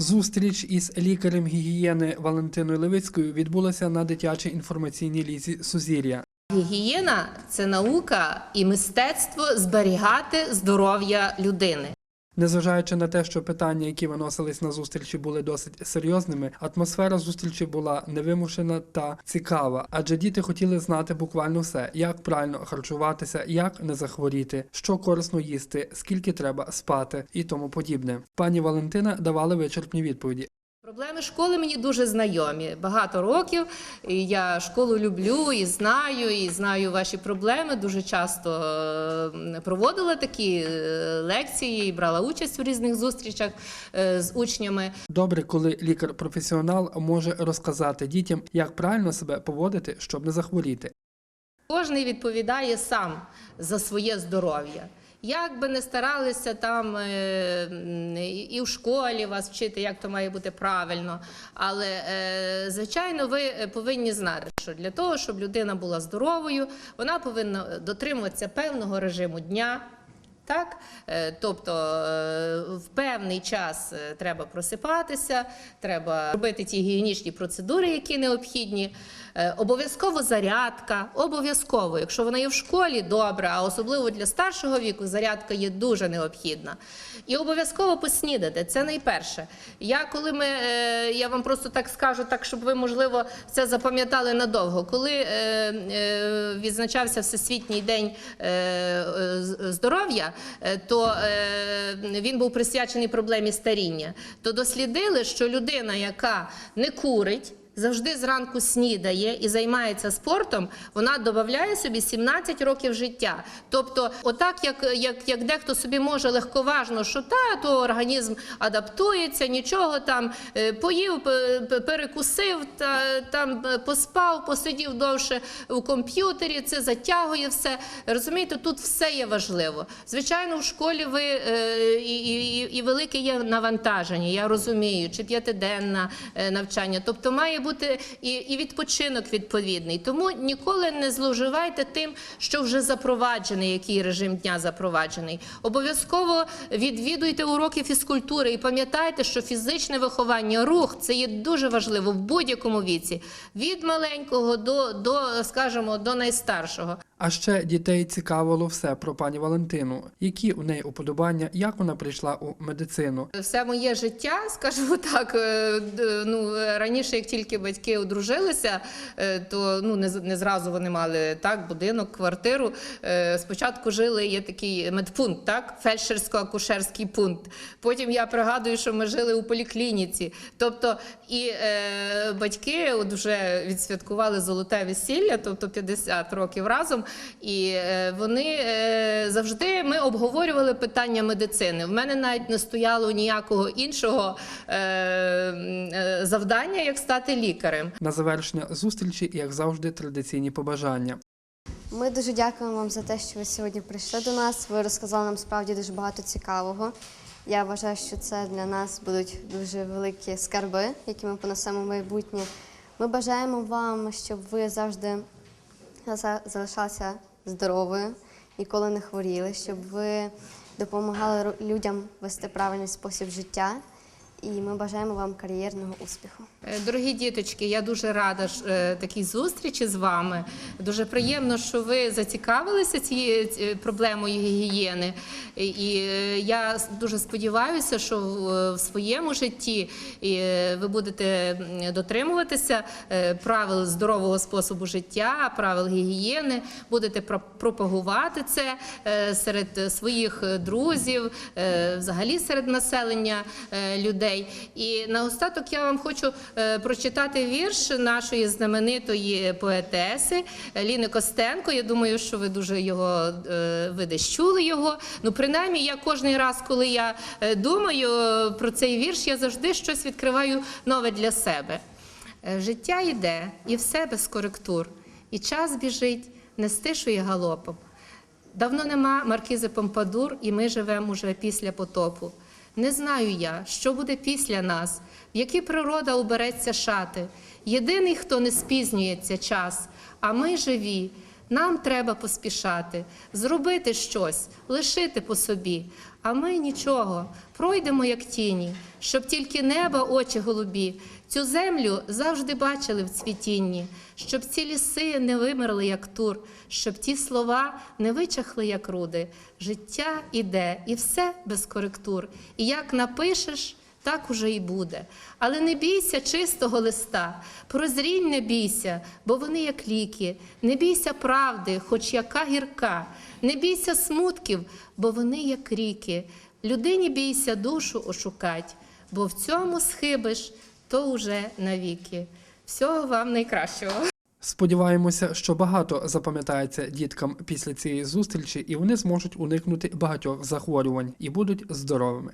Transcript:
Зустріч із лікарем гігієни Валентиною Левицькою відбулася на дитячій інформаційній лізі Сузір'я. Гігієна це наука і мистецтво зберігати здоров'я людини. Незважаючи на те, що питання, які виносились на зустрічі, були досить серйозними, атмосфера зустрічі була невимушена та цікава, адже діти хотіли знати буквально все, як правильно харчуватися, як не захворіти, що корисно їсти, скільки треба спати і тому подібне. Пані Валентина давала вичерпні відповіді. Проблеми школи мені дуже знайомі. Багато років і я школу люблю і знаю, і знаю ваші проблеми. Дуже часто е, проводила такі е, лекції і брала участь у різних зустрічах е, з учнями. Добре, коли лікар-професіонал може розказати дітям, як правильно себе поводити, щоб не захворіти. Кожний відповідає сам за своє здоров'я. Як би не старалися там е, і в школі вас вчити, як то має бути правильно. Але, е, звичайно, ви повинні знати, що для того, щоб людина була здоровою, вона повинна дотримуватися певного режиму дня. Так, Е, тобто е, в певний час е, треба просипатися, треба робити ті гігієнічні процедури, які необхідні. Обов'язково зарядка, обов'язково. Якщо вона є в школі, добре, а особливо для старшого віку зарядка є дуже необхідна. І обов'язково поснідати. Це найперше. Я коли ми, я вам просто так скажу, так щоб ви можливо це запам'ятали надовго. Коли відзначався Всесвітній день здоров'я, то е, він був присвячений проблемі старіння. То дослідили, що людина, яка не курить. Завжди зранку снідає і займається спортом, вона додає собі 17 років життя. Тобто, отак, як, як, як дехто собі може легковажно, що та, то організм адаптується, нічого там е, поїв, перекусив, та, там е, поспав, посидів довше у комп'ютері, це затягує все. Розумієте, тут все є важливо. Звичайно, в школі ви е, і, і, і- велике є навантаження, я розумію, чи п'ятиденне навчання. Тобто має бути і, і відпочинок відповідний. Тому ніколи не зловживайте тим, що вже запроваджений, який режим дня запроваджений. Обов'язково відвідуйте уроки фізкультури і пам'ятайте, що фізичне виховання, рух це є дуже важливо в будь-якому віці, від маленького до, до скажімо, до найстаршого. А ще дітей цікавило все про пані Валентину, які у неї уподобання, як вона прийшла у медицину. Все моє життя, скажімо так, е, ну раніше, як тільки батьки одружилися, е, то ну не не зразу вони мали так будинок, квартиру. Е, Спочатку жили є такий медпункт, так фельдшерсько-акушерський пункт. Потім я пригадую, що ми жили у поліклініці. Тобто, і е, батьки от вже відсвяткували золоте весілля, тобто 50 років разом. І е, вони е, завжди ми обговорювали питання медицини. В мене навіть не стояло ніякого іншого е, е, завдання, як стати лікарем. На завершення зустрічі, як завжди, традиційні побажання. Ми дуже дякуємо вам за те, що ви сьогодні прийшли до нас. Ви розказали нам справді дуже багато цікавого. Я вважаю, що це для нас будуть дуже великі скарби, які ми понесемо в майбутнє. Ми бажаємо вам, щоб ви завжди залишалися здоровою, ніколи не хворіли, щоб ви допомагали людям вести правильний спосіб життя. І ми бажаємо вам кар'єрного успіху. Е, Дорогі діточки, я дуже рада е, такій зустрічі з вами. Дуже приємно, що ви зацікавилися цією проблемою гігієни. І- е, я дуже сподіваюся, що в, своєму житті ви будете дотримуватися правил здорового способу життя, правил гігієни, будете пропагувати це серед своїх друзів, взагалі серед населення людей. І наостаток я вам хочу прочитати вірш нашої знаменитої поетеси Ліни Костенко. Я думаю, що ви дуже його е, ви десь чули його. Ну, принаймні, я кожен раз, коли я е, думаю про цей вірш, я завжди щось відкриваю нове для себе. Е, Життя йде, і все без коректур, і час біжить, не стишує галопом. Давно нема маркізи Помпадур, і ми живемо уже після потопу. Не знаю я, що буде після нас, в які природа обереться шати. Єдиний, хто не спізнюється час, а ми живі, Нам треба поспішати, зробити щось, лишити по собі. А ми нічого, пройдемо як тіні, щоб тільки неба очі голубі, цю землю завжди бачили в цвітінні, щоб ці ліси не вимерли, як тур, щоб ті слова не вичахли, як руди. Життя іде, і все без коректур. І як напишеш, так уже і буде. Але не бійся чистого листа, прозрінь не бійся, бо вони як ліки. Не бійся правди, хоч яка гірка. Не бійся смутків, бо вони як ріки. Людині бійся душу ошукать, бо в цьому схибиш, то уже навіки. Всього вам найкращого. Сподіваємося, що багато запам'ятається діткам після цієї зустрічі, і вони зможуть уникнути багатьох захворювань і будуть здоровими.